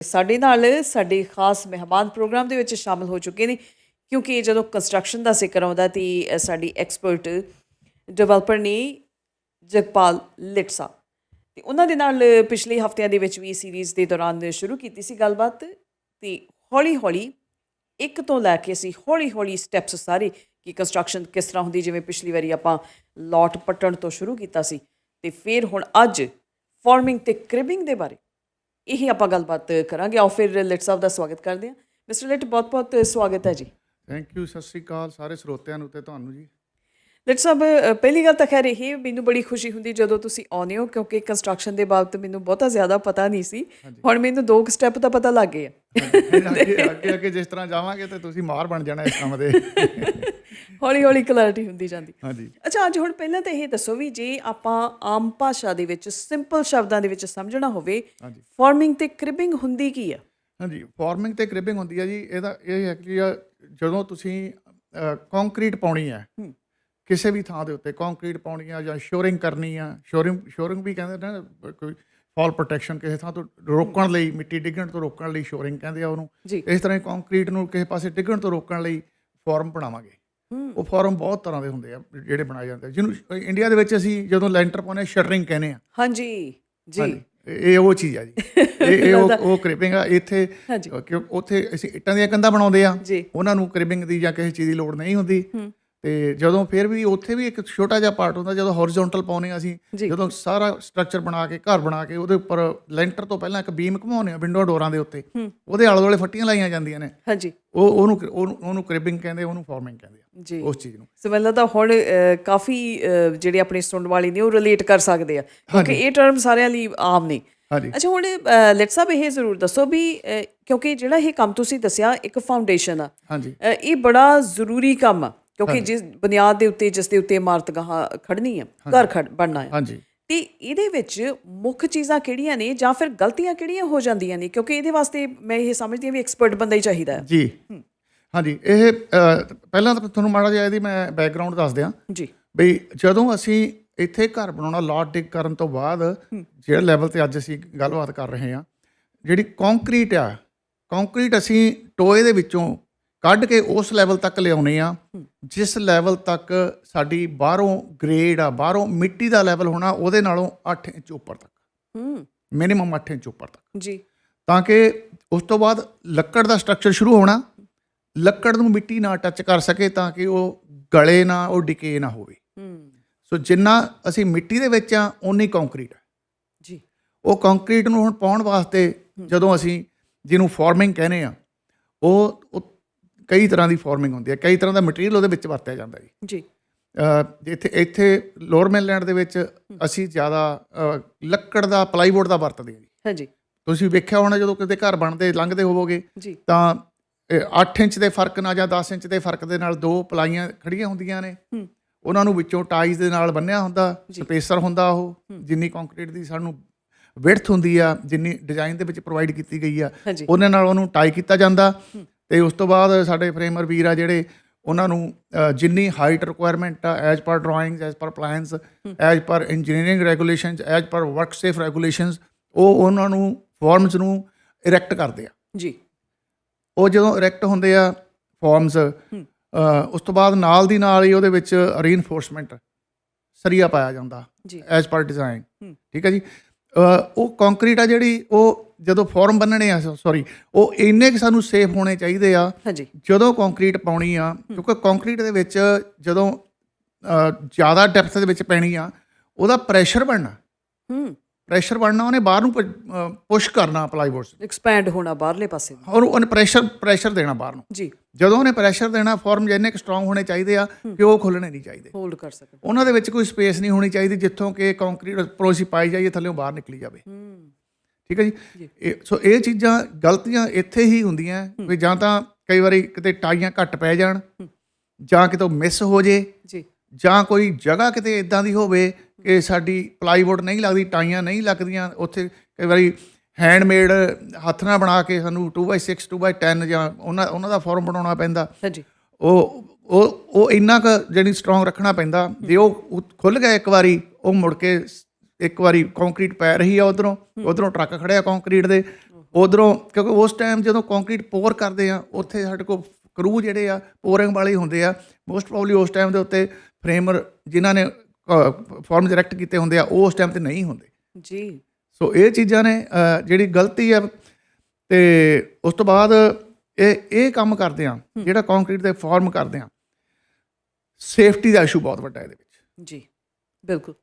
ਸਾਡੇ ਨਾਲ ਸਾਡੇ ਖਾਸ ਮਹਿਮਾਨ ਪ੍ਰੋਗਰਾਮ ਦੇ ਵਿੱਚ ਸ਼ਾਮਲ ਹੋ ਚੁੱਕੇ ਨੇ, ਕਿਉਂਕਿ ਜਦੋਂ ਕੰਸਟਰਕਸ਼ਨ ਦਾ ਜ਼ਿਕਰ ਆਉਂਦਾ ਤੇ ਸਾਡੀ ਐਕਸਪਰਟ ਡਿਵੈਲਪਰ ਨੇ ਜਗਪਾਲ ਲਿਟਸਾ। ਤੇ ਉਹਨਾਂ ਦੇ ਨਾਲ ਪਿਛਲੇ ਹਫ਼ਤਿਆਂ ਦੇ ਵਿੱਚ ਵੀ ਸੀਰੀਜ਼ ਦੇ ਦੌਰਾਨ ਸ਼ੁਰੂ ਕੀਤੀ ਸੀ ਗੱਲਬਾਤ ਤੇ ਹੌਲੀ ਹੌਲੀ ਇੱਕ ਤੋਂ ਲੈ ਕੇ ਅਸੀਂ ਹੌਲੀ ਹੌਲੀ ਸਟੈਪਸ ਸਾਰੇ ਕਿ ਕੰਸਟਰਕਸ਼ਨ ਕਿਸ ਤਰ੍ਹਾਂ ਹੁੰਦੀ, ਜਿਵੇਂ ਪਿਛਲੀ ਵਾਰੀ ਆਪਾਂ ਲੋਟ ਪੱਟਣ ਤੋਂ ਸ਼ੁਰੂ ਕੀਤਾ ਸੀ। ਤੇ ਫਿਰ ਹੁਣ ਅੱਜ ਫਾਰਮਿੰਗ ਤੇ ਕ੍ਰਿਬਿੰਗ ਦੇ ਬਾਰੇ ਇਹੀ ਆਪਾਂ ਗੱਲਬਾਤ ਕਰਾਂਗੇ। ਆਓ ਫਿਰ ਲਿਟ ਸਾਹਿਬ ਦਾ ਸਵਾਗਤ ਕਰਦੇ ਹਾਂ। ਮਿਸਟਰ ਲਿਟ ਬਹੁਤ ਬਹੁਤ ਸਵਾਗਤ ਹੈ ਜੀ। ਥੈਂਕ ਯੂ ਸਤਿ ਸ੍ਰੀ ਅਕਾਲ ਸਾਰੇ ਸਰੋਤਿਆਂ ਨੂੰ ਤੇ ਤੁਹਾਨੂੰ ਜੀ। ਲਿਟ ਸਾਹਿਬ ਪਹਿਲੀ ਗੱਲ ਤਾਂ ਖੈਰ ਇਹ ਮੈਨੂੰ ਬੜੀ ਖੁਸ਼ੀ ਹੁੰਦੀ ਜਦੋਂ ਤੁਸੀਂ ਆਉਂਦੇ ਹੋ ਕਿਉਂਕਿ ਕੰਸਟਰਕਸ਼ਨ ਦੇ ਬਾਬਤ ਮੈਨੂੰ ਬਹੁਤਾ ਜ਼ਿਆਦਾ ਪਤਾ ਨਹੀਂ ਸੀ। ਹੁਣ ਮੈਨੂੰ ਦੋ ਸਟੈਪ ਤਾਂ ਪਤਾ ਲੱਗ ਗਏ ਅੱਗੇ ਅੱਗੇ ਜਿਸ ਤਰ੍ਹਾਂ ਜਾਵਾਂਗੇ ਤੇ ਤੁਸੀਂ ਮਾਰ ਬਣ ਜਾਣਾ ਇਸ ਕੰਮ ਦੇ। ਹੌਲੀ ਹੌਲੀ ਕਲੈਰਿਟੀ ਹੁੰਦੀ ਜਾਂਦੀ। ਹਾਂਜੀ। ਅੱਛਾ ਅੱਜ ਹੁਣ ਪਹਿਲਾਂ ਤਾਂ ਇਹ ਦੱਸੋ ਵੀ ਜੇ ਆਪਾਂ ਆਮ ਭਾਸ਼ਾ ਦੇ ਵਿੱਚ ਸਿੰਪਲ ਸ਼ਬਦਾਂ ਦੇ ਵਿੱਚ ਸਮਝਣਾ ਹੋਵੇ ਹਾਂਜੀ। ਫਾਰਮਿੰਗ ਤੇ ਕ੍ਰਿਬਿੰਗ ਹੁੰਦੀ ਕੀ ਆ? ਹਾਂਜੀ ਫਾਰਮਿੰਗ ਤੇ ਕ੍ਰਿਪਿੰਗ ਹੁੰਦੀ ਆ ਜੀ ਇਹਦਾ ਇਹ ਐਕਚੁਅਲੀ ਜਦੋਂ ਤੁਸੀਂ ਕੰਕਰੀਟ ਪਾਉਣੀ ਹੂੰ। ਕਿਸੇ ਵੀ ਥਾਂ ਦੇ ਉੱਤੇ ਕੰਕਰੀਟ ਪਾਉਣੀ ਆ ਜਾਂ ਸ਼ੋਰਿੰਗ ਕਰਨੀ ਆ ਸ਼ੋਰਿੰਗ ਸ਼ੋਰਿੰਗ ਵੀ ਕਹਿੰਦੇ ਨੇ ਕੋਈ ਫਾਲ ਪ੍ਰੋਟੈਕਸ਼ਨ ਕਿਸੇ ਥਾਂ ਤੋਂ ਰੋਕਣ ਲਈ ਮਿੱਟੀ ਡਿੱਗਣ ਤੋਂ ਰੋਕਣ ਲਈ ਸ਼ੋਰਿੰਗ ਕਹਿੰਦੇ ਆ ਉਹਨੂੰ। ਇਸ ਤਰ੍ਹਾਂ ਕੰਕਰੀਟ ਨੂੰ ਕਿਸੇ ਪਾਸੇ ਡਿੱਗਣ ਤੋਂ ਰੋਕਣ ਲਈ ਫਾਰਮ ਬਣਾਵਾਂਗੇ। ਉਹ ਫਾਰਮ ਬਹੁਤ ਤਰ੍ਹਾਂ ਦੇ ਹੁੰਦੇ ਆ ਜਿਹੜੇ ਬਣਾਏ ਜਾਂਦੇ। ਜਿਹਨੂੰ ਇੰਡੀਆ ਦੇ ਵਿੱਚ ਅਸੀਂ ਜਦੋਂ ਲੈਂਟਰ ਪਾਉਂਦੇ ਆ ਸ਼ਟਰਿੰਗ ਕਹਿੰਦੇ ਆ। ਹਾਂਜੀ ਜੀ। ਇਹ ਉਹ ਚੀਜ਼ ਆ ਜੀ। ਇਹ ਉਹ ਉਹ ਕ੍ਰਿਪਿੰਗ ਆ ਇੱਥੇ ਹਾਂਜੀ। ਕਿ ਉੱਥੇ ਅਸੀਂ ਇੱਟਾਂ ਦੀਆਂ ਕੰਧਾਂ ਬਣਾਉਂਦੇ ਆ। ਉਹਨਾਂ ਨੂੰ ਕ੍ਰਿਪਿੰਗ ਦੀ ਜਾਂ ਕਿਸੇ ਚੀਜ਼ ਦੀ ਲੋੜ ਨਹੀਂ ਹੁੰਦੀ। ਤੇ ਜਦੋਂ ਫਿਰ ਵੀ ਉੱਥੇ ਵੀ ਇੱਕ ਛੋਟਾ ਜਿਹਾ ਪਾਰਟ ਹੁੰਦਾ ਜਦੋਂ ਹੌਰੀਜ਼ੌਂਟਲ ਪਾਉਨੇ ਆ ਅਸੀਂ। ਜਦੋਂ ਸਾਰਾ ਸਟਰਕਚਰ ਬਣਾ ਕੇ ਘਰ ਬਣਾ ਕੇ ਉਹਦੇ ਉੱਪਰ ਲੈਂਟਰ ਤੋਂ ਪਹਿਲਾਂ ਇੱਕ ਬੀਮ ਘੁਮਾਉਂਦੇ ਆ ਵਿੰਡੋ ਡੋਰਾਂ ਦੇ ਉੱਤੇ। ਉਹਦੇ ਆਲੇ ਦੁਆਲੇ ਫੱਟੀਆਂ ਲਾਈਆਂ ਜਾਂਦੀਆਂ ਨੇ। ਹਾਂਜੀ। ਉਹ ਉਹਨੂੰ ਉਹਨੂੰ- ਕ੍ਰਿਪਿੰਗ ਕਹਿੰਦੇ ਉਹਨੂੰ ਫਾਰਮਿੰਗ ਕਹਿੰਦੇ ਆ ਜੀ। ਉਸ ਚੀਜ਼ ਨੂੰ। ਸੋ ਮੈਨੂੰ ਲੱਗਦਾ ਹੁਣ ਕਾਫੀ ਜਿਹੜੇ ਆਪਣੇ ਸੁਣਨ ਵਾਲੇ ਨੇ ਉਹ ਰਿਲੇਟ ਕਰ ਸਕਦੇ ਆ ਕਿਉਂਕਿ ਇਹ ਟਰਮ ਸਾਰਿਆਂ ਲਈ ਆਮ ਨੇ। ਹਾਂਜੀ। ਅੱਛਾ ਹੁਣ ਲੈਟ ਸਾਹਿਬ ਇਹ ਜ਼ਰੂਰ ਦੱਸੋ ਵੀ ਕਿਉਂਕਿ ਜਿਹੜਾ ਇਹ ਕੰਮ ਤੁਸੀਂ ਦੱਸਿਆ ਇੱਕ ਫਾਊਂਡੇਸ਼ਨ ਆ। ਇਹ ਬੜਾ ਜ਼ਰੂਰੀ ਕੰਮ ਆ। ਕਿਉਂਕਿ ਜਿਸ ਬੁਨਿਆਦ ਦੇ ਉੱਤੇ ਜਿਸ ਦੇ ਉੱਤੇ ਇਮਾਰਤ ਗਾਹਾਂ ਖੜਨੀ ਆ ਘਰ ਖੜ ਬਣਨਾ ਆ ਹਾਂਜੀ। ਤੇ ਇਹਦੇ ਵਿੱਚ ਮੁੱਖ ਚੀਜ਼ਾਂ ਕਿਹੜੀਆਂ ਨੇ ਜਾਂ ਫਿਰ ਗਲਤੀਆਂ ਕਿਹੜੀਆਂ ਹੋ ਜਾਂਦੀਆਂ ਨੇ? ਕਿਉਂਕਿ ਇਹਦੇ ਵਾਸਤੇ ਮੈਂ ਇਹ ਸਮਝਦੀ ਹਾਂ ਵੀ ਐਕਸਪਰਟ ਬੰਦਾ ਹੀ ਚਾਹੀਦਾ ਹੈ। ਜੀ। ਹਾਂਜੀ ਇਹ ਪਹਿਲਾਂ ਤਾਂ ਤੁਹਾਨੂੰ ਮਾੜਾ ਜਿਹਾ ਇਹਦੀ ਮੈਂ ਬੈਕਗ੍ਰਾਉਂਡ ਦੱਸ ਦਿਆਂ। ਜੀ। ਬਈ ਜਦੋਂ ਅਸੀਂ ਇੱਥੇ ਘਰ ਬਣਾਉਣਾ ਲਾਟ ਡਿਗ ਕਰਨ ਤੋਂ ਬਾਅਦ ਜਿਹੜੇ ਲੈਵਲ ਤੇ ਅੱਜ ਅਸੀਂ ਗੱਲਬਾਤ ਕਰ ਰਹੇ ਹਾਂ ਜਿਹੜੀ ਕੰਕਰੀਟ ਆ ਕੰਕਰੀਟ ਅਸੀਂ ਟੋਏ ਦੇ ਵਿੱਚੋਂ ਕੱਢ ਕੇ ਉਸ ਲੈਵਲ ਤੱਕ ਲਿਆਉਨੇ ਆ ਜਿਸ ਲੈਵਲ ਤੱਕ ਸਾਡੀ ਬਾਹਰੋਂ ਗ੍ਰੇਡ ਆ ਬਾਹਰੋਂ ਮਿੱਟੀ ਦਾ ਲੈਵਲ ਹੋਣਾ ਉਹਦੇ ਨਾਲੋਂ 8 ਇੰਚ ਉੱਪਰ ਤੱਕ। ਹੂੰ। ਮਿਨੀਮਮ 8 ਇੰਚ ਉੱਪਰ ਤੱਕ। ਜੀ। ਤਾਂ ਕਿ ਉਸ ਤੋਂ ਬਾਅਦ ਲੱਕੜ ਦਾ ਸਟਰਕਚਰ ਸ਼ੁਰੂ ਹੋਣਾ ਲੱਕੜ ਨੂੰ ਮਿੱਟੀ ਨਾ ਟੱਚ ਕਰ ਸਕੇ ਤਾਂ ਕਿ ਉਹ ਗਲੇ ਨਾ ਉਹ ਡਿਕੇ ਨਾ ਹੋਵੇ। ਹੂੰ। ਸੋ ਜਿੰਨਾ ਅਸੀਂ ਮਿੱਟੀ ਦੇ ਵਿੱਚ ਆ ਓਨੀ ਕੰਕਰੀਟ ਹੈ ਜੀ। ਉਹ ਕੰਕਰੀਟ ਨੂੰ ਹੁਣ ਪਾਉਣ ਵਾਸਤੇ ਜਦੋਂ ਅਸੀਂ ਜਿਹਨੂੰ ਫਾਰਮਿੰਗ ਕਹਿੰਦੇ ਆ ਉਹ ਕਈ ਤਰ੍ਹਾਂ ਦੀ ਫਾਰਮਿੰਗ ਹੁੰਦੀ ਹੈ ਕਈ ਤਰ੍ਹਾਂ ਦਾ ਮਟੀਰੀਅਲ ਉਹਦੇ ਵਿੱਚ ਵਰਤਿਆ ਜਾਂਦਾ ਜੀ। ਜੀ। ਇੱਥੇ ਇੱਥੇ ਲੋਅਰ ਮੇਨਲੈਂਡ ਦੇ ਵਿੱਚ ਅਸੀਂ ਜ਼ਿਆਦਾ ਲੱਕੜ ਦਾ ਪਲਾਈਵੁੱਡ ਦਾ ਵਰਤਦੇ ਹਾਂ ਜੀ। ਹਾਂਜੀ। ਤੁਸੀਂ ਵੇਖਿਆ ਹੋਣਾ ਜਦੋਂ ਕਿਤੇ ਘਰ ਬਣਦੇ ਲੰਘਦੇ ਹੋਵੋਗੇ ਤਾਂ 8 ਇੰਚ ਦੇ ਫ਼ਰਕ ਨਾਲ ਜਾਂ 10 ਇੰਚ ਦੇ ਫ਼ਰਕ ਦੇ ਨਾਲ ਦੋ ਪਲਾਈਆਂ ਖੜੀਆਂ ਹੁੰਦੀਆਂ ਨੇ। ਉਹਨਾਂ ਨੂੰ ਵਿੱਚੋਂ ਟਾਈਜ਼ ਦੇ ਨਾਲ ਬੰਨਿਆ ਹੁੰਦਾ ਸਪੇਸਰ ਹੁੰਦਾ ਉਹ ਜਿੰਨੀ ਕੰਕਰੀਟ ਦੀ ਸਾਨੂੰ ਵਿਡਥ ਹੁੰਦੀ ਆ ਜਿੰਨੀ ਡਿਜ਼ਾਈਨ ਦੇ ਵਿੱਚ ਪ੍ਰੋਵਾਈਡ ਕੀਤੀ ਗਈ ਆ ਉਹਨੇ ਨਾਲ ਉਹਨੂੰ ਟਾਈ ਕੀਤਾ ਜਾਂਦਾ। ਤੇ ਉਸ ਤੋਂ ਬਾਅਦ ਸਾਡੇ ਫਰੇਮਰ ਵੀਰ ਆ ਜਿਹੜੇ ਉਹਨਾਂ ਨੂੰ ਜਿੰਨੀ ਹਾਈਟ ਰਿਕੁਆਇਰਮੈਂਟ ਆ as per drawings as per plans as per engineering regulations as per work safe regulations ਉਹ ਉਹਨਾਂ ਨੂੰ ਫਾਰਮਸ ਨੂੰ ਇਰੈਕਟ ਕਰਦੇ ਆ। ਜੀ। ਉਹ ਜਦੋਂ ਇਰੈਕਟ ਹੁੰਦੇ ਆ ਫਾਰਮਸ ਉਸ ਤੋਂ ਬਾਅਦ ਨਾਲ ਦੀ ਨਾਲ ਹੀ ਉਹਦੇ ਵਿੱਚ ਰੀਇਨਫੋਰਸਮੈਂਟ ਸਰੀਆ ਪਾਇਆ ਜਾਂਦਾ ਐਜ਼ ਪਰ ਡਿਜ਼ਾਈਨ। ਠੀਕ ਹੈ ਜੀ? ਉਹ ਕੰਕਰੀਟ ਆ ਜਿਹੜੀ ਉਹ ਜਦੋਂ ਫਾਰਮ ਬੰਨਣੇ ਆ ਸੌਰੀ ਉਹ ਇੰਨੇ ਕਿ ਸਾਨੂੰ ਸੇਫ ਹੋਣੇ ਚਾਹੀਦੇ ਆ। ਹਾਂਜੀ। ਜਦੋਂ ਕੰਕਰੀਟ ਪਾਉਣੀ ਆ ਕਿਉਂਕਿ ਕੰਕਰੀਟ ਦੇ ਵਿੱਚ ਜਦੋਂ ਜ਼ਿਆਦਾ ਡੈਪਥ ਦੇ ਵਿੱਚ ਪੈਣੀ ਆ ਉਹਦਾ ਪ੍ਰੈਸ਼ਰ ਬਣਨਾ। ਹੂੰ। ਪ੍ਰੈਸ਼ਰ ਬਣਨਾ ਉਹਨੇ ਬਾਹਰ ਨੂੰ ਪੁਸ਼ ਕਰਨਾ ਪਲਾਈਵੁੱਡਸ ਐਕਸਪੈਂਡ ਹੋਣਾ ਬਾਹਰਲੇ ਪਾਸੇ। ਔਰ ਉਹਨੇ ਪ੍ਰੈਸ਼ਰ ਪ੍ਰੈਸ਼ਰ ਦੇਣਾ ਬਾਹਰ ਨੂੰ। ਜੀ। ਜਦੋਂ ਉਹਨੇ ਪ੍ਰੈਸ਼ਰ ਦੇਣਾ ਫਾਰਮ ਜਿੰਨੇ ਕਿ ਸਟਰੋਂਗ ਹੋਣੇ ਚਾਹੀਦੇ ਆ ਕਿ ਉਹ ਖੁੱਲਣੇ ਨਹੀਂ ਚਾਹੀਦੇ। ਹੋਲਡ ਕਰ ਸਕਣ। ਉਹਨਾਂ ਦੇ ਵਿੱਚ ਕੋਈ ਸਪੇਸ ਨਹੀਂ ਹੋਣੀ ਚਾਹੀਦੀ ਜਿੱਥੋਂ ਕਿ ਕੰਕਰੀਟ ਉੱਪਰੋਂ ਅਸੀਂ ਪਾਈ ਜਾਈਏ ਥੱਲੇੋਂ ਬਾਹਰ ਨਿਕਲੀ ਜਾਵੇ। ਹੂੰ। ਠੀਕ ਹੈ ਜੀ? ਇਹ ਸੋ ਇਹ ਚੀਜ਼ਾਂ ਗਲਤੀਆਂ ਇੱਥੇ ਹੀ ਹੁੰਦੀਆਂ ਵੀ ਜਾਂ ਤਾਂ ਕਈ ਵਾਰੀ ਕਿਤੇ ਟਾਈਆਂ ਘੱਟ ਪੈ ਜਾਣ ਜਾਂ ਕਿਤੋਂ ਮਿਸ ਹੋ ਜੇ ਜੀ। ਜਾਂ ਕੋਈ ਜਗ੍ਹਾ ਕਿਤੇ ਇਦਾਂ ਦੀ ਹੋਵੇ ਕਿ ਸਾਡੀ ਪਲਾਈਵੁੱਡ ਨਹੀਂ ਲੱਗਦੀ ਟਾਈਆਂ ਨਹੀਂ ਲੱਗਦੀਆਂ ਉੱਥੇ ਕਈ ਵਾਰੀ ਹੈਂਡਮੇਡ ਹੱਥ ਨਾਲ ਬਣਾ ਕੇ ਸਾਨੂੰ 2x6 2x10 ਜਾਂ ਉਹਨਾਂ ਉਹਨਾਂ ਦਾ ਫਾਰਮ ਬਣਾਉਣਾ ਪੈਂਦਾ। ਹਾਂਜੀ। ਉਹ ਉਹ ਉਹ ਇੰਨਾ ਕੁ ਜਿਹੜੀ ਸਟਰੋਂਗ ਰੱਖਣਾ ਪੈਂਦਾ। ਜੇ ਉਹ ਖੁੱਲ ਗਿਆ ਇੱਕ ਵਾਰੀ ਉਹ ਮੁੜ ਕੇ ਇੱਕ ਵਾਰੀ ਕੰਕਰੀਟ ਪੈ ਰਹੀ ਆ ਉਧਰੋਂ ਉਧਰੋਂ ਟਰੱਕ ਖੜਿਆ ਕੰਕਰੀਟ ਦੇ। ਉਧਰੋਂ ਕਿਉਂਕਿ ਉਸ ਟਾਈਮ ਜਦੋਂ ਕੰਕਰੀਟ ਪੋਰ ਕਰਦੇ ਆ ਉੱਥੇ ਸਾਡੇ ਕੋਲ ਕਰੂ ਜਿਹੜੇ ਆ ਪੋਰਿੰਗ ਵਾਲੇ ਹੁੰਦੇ ਆ ਮੋਸਟ ਪ੍ਰੋਬਬਲੀ ਉਸ ਟਾਈਮ ਦੇ ਉੱਤੇ ਫਰੇਮਰ ਜਿਨ੍ਹਾਂ ਨੇ ਫਾਰਮ ਡਾਇਰੈਕਟ ਕੀਤੇ ਹੁੰਦੇ ਆ ਉਹ ਉਸ ਟਾਈਮ ਤੇ ਨਹੀਂ ਹੁੰਦੇ। ਜੀ। ਸੋ ਇਹ ਚੀਜ਼ਾਂ ਨੇ ਜਿਹੜੀ ਗਲਤੀ ਆ ਤੇ ਉਸ ਤੋਂ ਬਾਅਦ ਇਹ ਇਹ ਕੰਮ ਕਰਦੇ ਆ ਜਿਹੜਾ ਕੰਕਰੀਟ ਦੇ ਫਾਰਮ ਕਰਦੇ ਆ ਸੇਫਟੀ ਦਾ ਇਸ਼ੂ ਬਹੁਤ ਵੱਡਾ ਇਹਦੇ ਵਿੱਚ। ਜੀ ਬਿਲਕੁਲ।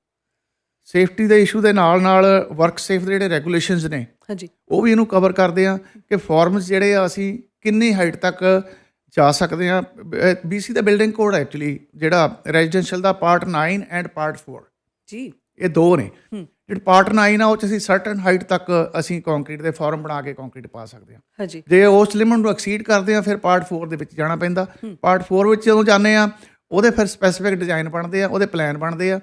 ਸੇਫਟੀ ਦੇ ਇਸ਼ੂ ਦੇ ਨਾਲ ਨਾਲ ਵਰਕ ਸੇਫ ਦੇ ਜਿਹੜੇ ਰੈਗੂਲੇਸ਼ਨਸ ਨੇ ਹਾਂਜੀ। ਉਹ ਵੀ ਇਹਨੂੰ ਕਵਰ ਕਰਦੇ ਆ ਕਿ ਫਾਰਮਸ ਜਿਹੜੇ ਆ ਅਸੀਂ ਕਿੰਨੀ ਹਾਈਟ ਤੱਕ ਜਾ ਸਕਦੇ ਆ ਬੀਸੀ ਦਾ ਬਿਲਡਿੰਗ ਕੋਡ ਐਕਚੁਅਲੀ ਜਿਹੜਾ ਰੈਜ਼ੀਡੈਂਸ਼ੀਅਲ ਦਾ ਪਾਰਟ 9 ਐਂਡ ਪਾਰਟ 4 ਜੀ। ਇਹ ਦੋ ਨੇ। ਜਿਹੜਾ ਪਾਰਟ 9 ਆ ਉਹ ਚ ਅਸੀਂ ਸਰਟਨ ਹਾਈਟ ਤੱਕ ਅਸੀਂ ਕੰਕਰੀਟ ਦੇ ਫਾਰਮ ਬਣਾ ਕੇ ਕੰਕਰੀਟ ਪਾ ਸਕਦੇ ਆ ਹਾਂਜੀ। ਜੇ ਉਸ ਲਿਮਟ ਨੂੰ ਐਕਸੀਡ ਕਰਦੇ ਆ ਫਿਰ ਪਾਰਟ 4 ਦੇ ਵਿੱਚ ਜਾਣਾ ਪੈਂਦਾ। ਪਾਰਟ 4 ਵਿੱਚ ਜਦੋਂ ਜਾਂਦੇ ਆ ਉਹਦੇ ਫਿਰ ਸਪੈਸੀਫਿਕ ਡਿਜ਼ਾਈਨ ਬਣਦੇ ਆ ਉਹਦੇ ਪਲਾਨ ਬਣਦੇ ਆ।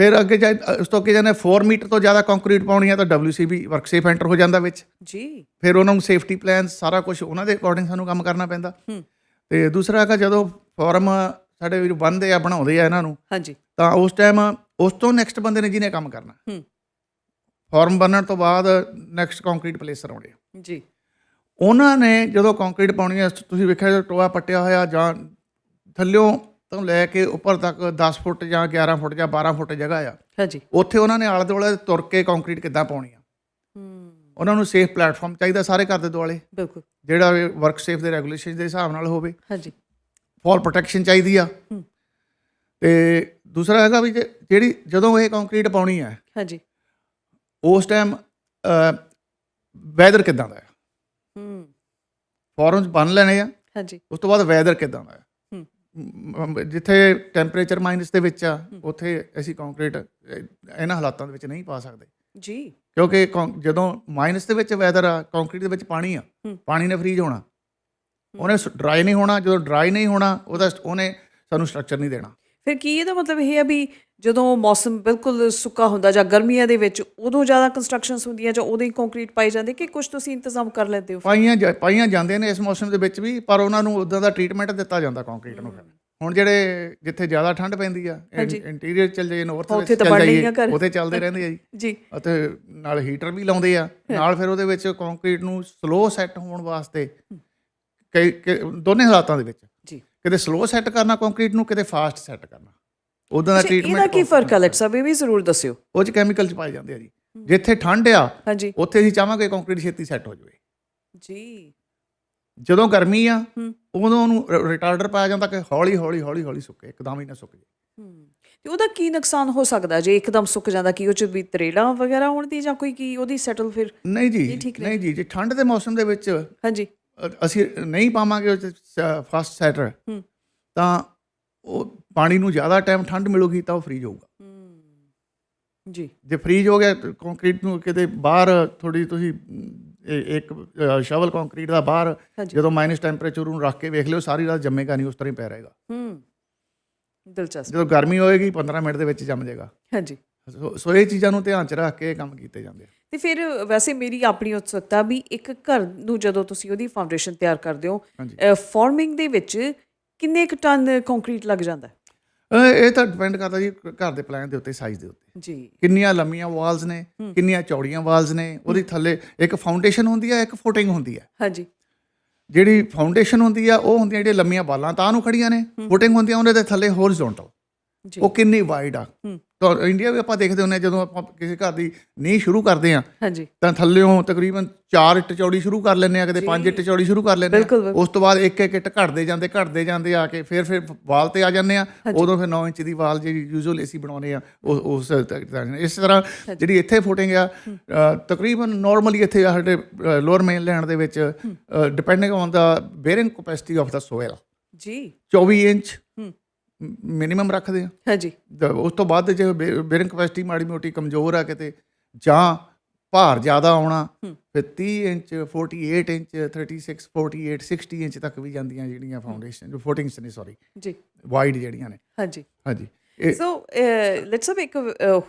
ਫਿਰ ਅੱਗੇ ਜਾ ਉਸ ਤੋਂ ਅੱਗੇ ਜਾਂਦੇ 4 ਮੀਟਰ ਤੋਂ ਜ਼ਿਆਦਾ ਕੰਕਰੀਟ ਪਾਉਣੀ ਆ ਤਾਂ WCB ਵਰਕ ਸੇਫ ਐਂਟਰ ਹੋ ਜਾਂਦਾ ਵਿੱਚ। ਜੀ। ਫਿਰ ਉਹਨਾਂ ਨੂੰ ਸੇਫਟੀ ਪਲਾਨ ਸਾਰਾ ਕੁਝ ਉਹਨਾਂ ਦੇ ਅਕੋਰਡਿੰਗ ਸਾਨੂੰ ਕੰਮ ਕਰਨਾ ਪੈਂਦਾ। ਤੇ ਦੂਸਰਾ ਹੈਗਾ ਜਦੋਂ ਫਾਰਮ ਸਾਡੇ ਵੀਰ ਬੰਦੇ ਆ ਬਣਾਉਂਦੇ ਆ ਇਹਨਾਂ ਨੂੰ ਹਾਂਜੀ। ਤਾਂ ਉਸ ਟਾਈਮ ਉਸ ਤੋਂ ਨੈਕਸਟ ਬੰਦੇ ਨੇ ਜਿਹਨੇ ਕੰਮ ਕਰਨਾ। ਹੂੰ। ਫਾਰਮ ਬਣਨ ਤੋਂ ਬਾਅਦ ਨੈਕਸਟ ਕੰਕਰੀਟ ਪਲੇਸਰ ਆਉਣੇ ਆ। ਜੀ। ਉਹਨਾਂ ਨੇ ਜਦੋਂ ਕੰਕਰੀਟ ਪਾਉਣੀ ਹੈ ਤੁਸੀਂ ਵੇਖਿਆ ਟੋਆ ਪੱਟਿਆ ਹੋਇਆ ਜਾਂ ਥੱਲਿਓਂ ਤੋਂ ਲੈ ਕੇ ਉੱਪਰ ਤੱਕ 10 ਫੁੱਟ ਜਾਂ 11 ਫੁੱਟ ਜਾਂ 12 ਫੁੱਟ ਜਗ੍ਹਾ ਆ। ਹਾਂਜੀ। ਉੱਥੇ ਉਹਨਾਂ ਨੇ ਆਲੇ ਦੁਆਲੇ ਤੁਰ ਕੇ ਕੰਕਰੀਟ ਕਿੱਦਾਂ ਪਾਉਣੀ ਆ। ਹੂੰ। ਉਹਨਾਂ ਨੂੰ ਸੇਫ ਪਲੇਟਫਾਰਮ ਚਾਹੀਦਾ ਸਾਰੇ ਘਰ ਦੇ ਦੁਆਲੇ। ਬਿਲਕੁਲ। ਜਿਹੜਾ ਵਰਕ ਸੇਫ ਦੇ ਰੈਗੂਲੇਸ਼ਨ ਦੇ ਹਿਸਾਬ ਨਾਲ ਹੋਵੇ। ਹਾਂਜੀ। ਫਾਲ ਪ੍ਰੋਟੈਕਸ਼ਨ ਚਾਹੀਦੀ ਆ। ਹੂੰ। ਤੇ ਦੂਸਰਾ ਹੈਗਾ ਵੀ ਜੇ- ਜਿਹੜੀ ਜਦੋਂ ਇਹ ਕੰਕਰੀਟ ਪਾਉਣੀ ਹੈ ਹਾਂਜੀ। ਉਸ ਟਾਈਮ ਵੈਦਰ ਕਿਦਾਂ ਦਾ ਹੈ ਹੂੰ। ਫਾਰਮਸ ਬਣ ਲੈਣੇ ਆ। ਹਾਂਜੀ। ਉਸ ਤੋਂ ਬਾਅਦ ਵੈਦਰ ਕਿਦਾਂ ਦਾ ਹੈ ਜਿੱਥੇ ਟੈਂਪਰੇਚਰ ਮਾਈਨਸ ਦੇ ਵਿੱਚ ਆ ਉੱਥੇ ਅਸੀਂ ਕੰਕਰੀਟ ਇਹਨਾਂ ਹਾਲਾਤਾਂ ਦੇ ਵਿੱਚ ਨਹੀਂ ਪਾ ਸਕਦੇ। ਜੀ। ਕਿਉਂਕਿ ਜਦੋਂ ਮਾਈਨਸ ਦੇ ਵਿੱਚ ਵੈਦਰ ਆ ਕੰਕਰੀਟ ਦੇ ਵਿੱਚ ਪਾਣੀ ਆ। ਪਾਣੀ ਨੇ ਫਰੀਜ ਹੋਣਾ। ਉਹਨੇ ਡਰਾਈ ਨਹੀਂ ਹੋਣਾ ਜਦੋਂ ਡਰਾਈ ਨਹੀਂ ਹੋਣਾ ਉਹਦਾ ਉਹਨੇ ਸਾਨੂੰ ਸਟਰਕਚਰ ਨਹੀਂ ਦੇਣਾ। ਫਿਰ ਕੀ ਇਹਦਾ ਮਤਲਬ ਇਹ ਹੈ ਵੀ ਜਦੋਂ ਮੌਸਮ ਬਿਲਕੁਲ ਸੁੱਕਾ ਹੁੰਦਾ ਜਾਂ ਗਰਮੀਆਂ ਦੇ ਵਿੱਚ ਉਦੋਂ ਜ਼ਿਆਦਾ ਕੰਸਟਰਕਸ਼ਨਸ ਹੁੰਦੀਆਂ ਜਾਂ ਉਦੋਂ ਹੀ ਕੰਕਰੀਟ ਪਾਈ ਜਾਂਦੀ ਕਿ ਕੁਝ ਤੁਸੀਂ ਇੰਤਜ਼ਾਮ ਕਰ ਲੈਂਦੇ ਹੋ ਪਾਈਆਂ ਜਾ- ਪਾਈਆਂ ਜਾਂਦੇ ਨੇ ਇਸ ਮੌਸਮ ਦੇ ਵਿੱਚ ਵੀ ਪਰ ਉਹਨਾਂ ਨੂੰ ਉਦਾਂ ਦਾ ਟ੍ਰੀਟਮੈਂਟ ਦਿੱਤਾ ਜਾਂਦਾ ਕੰਕਰੀਟ ਨੂੰ ਫਿਰ। ਹੁਣ ਜਿਹੜੇ ਜਿੱਥੇ ਜ਼ਿਆਦਾ ਠੰਡ ਪੈਂਦੀ ਆ ਇੰਟੀਰੀਅਰ ਚੱਲ ਜਾਈਏ ਨਾਰਥ ਉੱਥੇ ਤਾਂ ਚੱਲ ਬਣਨੇ ਹੀ ਜਾਈਏ ਆ ਘਰ। ਉੱਥੇ ਚੱਲਦੇ ਰਹਿੰਦੇ ਆ ਜੀ। ਜੀ। ਅਤੇ ਨਾਲ ਹੀਟਰ ਵੀ ਲਾਉਂਦੇ ਆ। ਨਾਲ ਫਿਰ ਉਹਦੇ ਵਿੱਚ ਕੰਕਰੀਟ ਨੂੰ ਸਲੋ ਸੈੱਟ ਹੋਣ ਵਾਸਤੇ ਕਈ ਕਈ- ਦੋਨੇ ਹਾਲਾਤਾਂ ਦੇ ਵਿੱਚ। ਜੀ। ਕਿਤੇ ਸਲੋ ਸੈੱਟ ਕਰਨਾ ਕੰਕਰੀਟ ਨੂੰ ਕਿਤੇ ਫਾਸਟ ਸੈੱਟ ਕਰਨਾ। ਉਦਾਂ ਦਾ ਅੱਛਾ, ਇਹਦਾ ਟ੍ਰੀਟਮੈਂਟ ਕੀ ਫ਼ਰਕ ਹੈ ਲੈਟ ਸਾਹਿਬ ਇਹ ਵੀ ਜ਼ਰੂਰ ਦੱਸਿਓ। ਉਹ ਚ ਕੈਮੀਕਲ ਚ ਪਾਏ ਜਾਂਦੇ ਆ ਜੀ। ਜਿੱਥੇ ਠੰਡ ਆ ਹਾਂਜੀ। ਉੱਥੇ ਅਸੀਂ ਚਾਹਾਂਗੇ ਕੰਕਰੀਟ ਛੇਤੀ ਸੈੱਟ ਹੋ ਜਾਵੇ। ਜੀ। ਜਦੋਂ ਗਰਮੀ ਆ ਉਦੋਂ ਉਹਨੂੰ ਰਿਟਾਰਡਰ ਪਾਇਆ ਜਾਂਦਾ ਕਿ ਹੌਲੀ ਹੌਲੀ ਹੌਲੀ ਹੌਲੀ ਸੁੱਕੇ ਇੱਕਦਮ ਹੀ ਨਾ ਸੁੱਕ ਜੇ ਤੇ ਉਹਦਾ ਕੀ ਨੁਕਸਾਨ ਹੋ ਸਕਦਾ ਜੇ ਇੱਕਦਮ ਸੁੱਕ ਜਾਂਦਾ ਕੀ ਉਹ ਚ ਵੀ ਤਰੇੜਾਂ ਵਗੈਰਾ ਹੋਣ ਦੀ ਜਾਂ ਕੋਈ ਕੀ ਉਹਦੀ ਸੈਟਲ ਫਿਰ ਨਹੀਂ ਜੀ ਨਹੀਂ ਜੀ ਜੇ ਠੰਡ ਦੇ ਮੌਸਮ ਦੇ ਵਿੱਚ ਹਾਂਜੀ। ਅਸੀਂ ਨਹੀਂ ਪਾਵਾਂਗੇ ਉਹ ਫਸਟ ਸੈਟਰ ਹੂੰ। ਤਾਂ ਉਹ ਪਾਣੀ ਨੂੰ ਜ਼ਿਆਦਾ ਟਾਈਮ ਠੰਡ ਮਿਲੂਗੀ ਤਾਂ ਉਹ ਫਰੀਜ ਹੋਊਗਾ। ਹੂੰ। ਜੀ। ਜੇ ਫਰੀਜ ਹੋ ਗਿਆ ਕੰਕਰੀਟ ਨੂੰ ਕਿਤੇ ਬਾਹਰ ਥੋੜੀ ਤੁਸੀਂ ਇੱਕ ਸ਼ਵਲ ਕੰਕਰੀਟ ਦਾ ਬਾਹਰ ਜਦੋਂ ਮਾਈਨਸ ਟੈਂਪਰੇਚਰ ਨੂੰ ਰੱਖ ਕੇ ਵੇਖ ਲਿਓ ਸਾਰੀ ਰਾਤ ਜੰਮੇਗਾ ਨਹੀਂ ਉਸ ਤਰ੍ਹਾਂ ਹੀ ਪੈ ਰਹੇਗਾ। ਹੂੰ। ਦਿਲਚਸਪ। ਜਦੋਂ ਗਰਮੀ ਹੋਏਗੀ 15 ਮਿੰਟ ਦੇ ਵਿੱਚ ਜੰਮ ਜਾਏਗਾ। ਹਾਂਜੀ। ਸੋ- ਇਹ ਚੀਜ਼ਾਂ ਨੂੰ ਧਿਆਨ ਚ ਰੱਖ ਕੇ ਕੰਮ ਕੀਤੇ ਜਾਂਦੇ ਆ। ਤੇ ਫਿਰ ਵੈਸੇ ਮੇਰੀ ਆਪਣੀ ਉਤਸੁਕਤਾ ਵੀ ਇੱਕ ਘਰ ਨੂੰ ਜਦੋਂ ਤੁਸੀਂ ਉਹਦੀ ਫਾਊਂਡੇਸ਼ਨ ਤਿਆਰ ਕਰਦੇ ਹੋ ਫਾਰਮਿੰਗ ਦੇ ਵਿੱਚ ਕਿੰਨੇ ਕੁ ਟਨ ਕੰਕਰੀਟ ਲੱਗ ਜਾਂਦਾ? ਇਹ ਤਾਂ ਡਿਪੈਂਡ ਕਰਦਾ ਜੀ ਘਰ ਦੇ ਪਲਾਨ ਦੇ ਉੱਤੇ ਸਾਈਜ਼ ਦੇ ਉੱਤੇ। ਜੀ। ਕਿੰਨੀਆਂ ਲੰਮੀਆਂ ਵਾਲਸ ਨੇ ਕਿੰਨੀਆਂ ਚੌੜੀਆਂ ਵਾਲਸ ਨੇ ਉਹਦੀ ਥੱਲੇ ਇੱਕ ਫਾਊਂਡੇਸ਼ਨ ਹੁੰਦੀ ਹੈ ਇੱਕ ਫੁਟਿੰਗ ਹੁੰਦੀ ਹੈ ਹਾਂਜੀ। ਜਿਹੜੀ ਫਾਊਂਡੇਸ਼ਨ ਹੁੰਦੀ ਆ ਉਹ ਹੁੰਦੀਆਂ ਜਿਹੜੀਆਂ ਲੰਮੀਆਂ ਬਾਲਾਂ ਤਾਂ ਨੂੰ ਖੜੀਆਂ ਨੇ ਫੁਟਿੰਗ ਹੁੰਦੀਆਂ ਉਹਦੇ ਦੇ ਥੱਲੇ ਹੋਰੀਜ਼ੋਨਟਲ ਜੀ। ਉਹ ਕਿੰਨੀ ਵਾਈਡ ਆ। ਹੂੰ। ਤਾਂ ਇੰਡੀਆ ਵੀ ਆਪਾਂ ਦੇਖਦੇ ਹੁੰਦੇ ਹਾਂ ਜਦੋਂ ਆਪਾਂ ਕਿਸੇ ਘਰ ਦੀ ਨੀਂਹ ਸ਼ੁਰੂ ਕਰਦੇ ਆ ਹਾਂਜੀ। ਤਾਂ ਥੱਲੇੋਂ ਤਕਰੀਬਨ 4 ਇੱਟ ਚੌੜੀ ਸ਼ੁਰੂ ਕਰ ਲੈਂਦੇ ਆ ਕਦੇ 5 ਇੱਟ ਚੌੜੀ ਸ਼ੁਰੂ ਕਰ ਲੈਂਦੇ ਆ। ਉਸ ਤੋਂ ਬਾਅਦ ਇੱਕ ਇੱਕ ਇੱਟ ਘਟਦੇ ਜਾਂਦੇ ਘਟਦੇ ਜਾਂਦੇ ਆ ਕੇ ਫਿਰ ਫਿਰ ਵਾਲ ਤੇ ਆ ਜਾਂਦੇ ਆ ਉਦੋਂ ਫਿਰ 9 ਇੰਚ ਦੀ ਵਾਲ ਜਿਹੜੀ ਯੂਜ਼ੂਅਲ ਅਸੀਂ ਬਣਾਉਂਦੇ ਆ ਉਸ। ਇਸ ਤਰ੍ਹਾਂ ਜਿਹੜੀ ਇੱਥੇ ਫੁਟਿੰਗ ਆ ਤਕਰੀਬਨ ਨਾਰਮਲੀ ਇੱਥੇ ਸਾਡੇ ਲੋਅਰ ਮੇਨਲੈਂਡ ਦੇ ਵਿੱਚ depending on the bearing capacity of the soil ਜੀ। 24 ਇੰਚ ਮਿਨੀਮਮ ਰੱਖਦੇ ਆ। ਹਾਂਜੀ। ਉਸ ਤੋਂ ਬਾਅਦ ਜੇ ਬੇਰਿੰਗ ਕਪੈਸਿਟੀ ਮਾੜੀ ਮੋਟੀ ਕਮਜ਼ੋਰ ਆ ਕਿਤੇ ਜਾਂ ਭਾਰ ਜ਼ਿਆਦਾ ਆਉਣਾ। ਫਿਰ 30 ਇੰਚ 48 ਇੰਚ 36 48 60 ਇੰਚ ਤੱਕ ਵੀ ਜਾਂਦੀਆਂ ਜਿਹੜੀਆਂ ਫਾਊਂਡੇਸ਼ਨ ਜੋ ਫੁਟਿੰਗਸ ਨੇ ਸੌਰੀ ਜੀ। ਵਾਈਡ ਜਿਹੜੀਆਂ ਨੇ। ਹਾਂਜੀ। ਹਾਂਜੀ। ਸੋ ਲੈਟਸ ਅਬ ਇੱਕ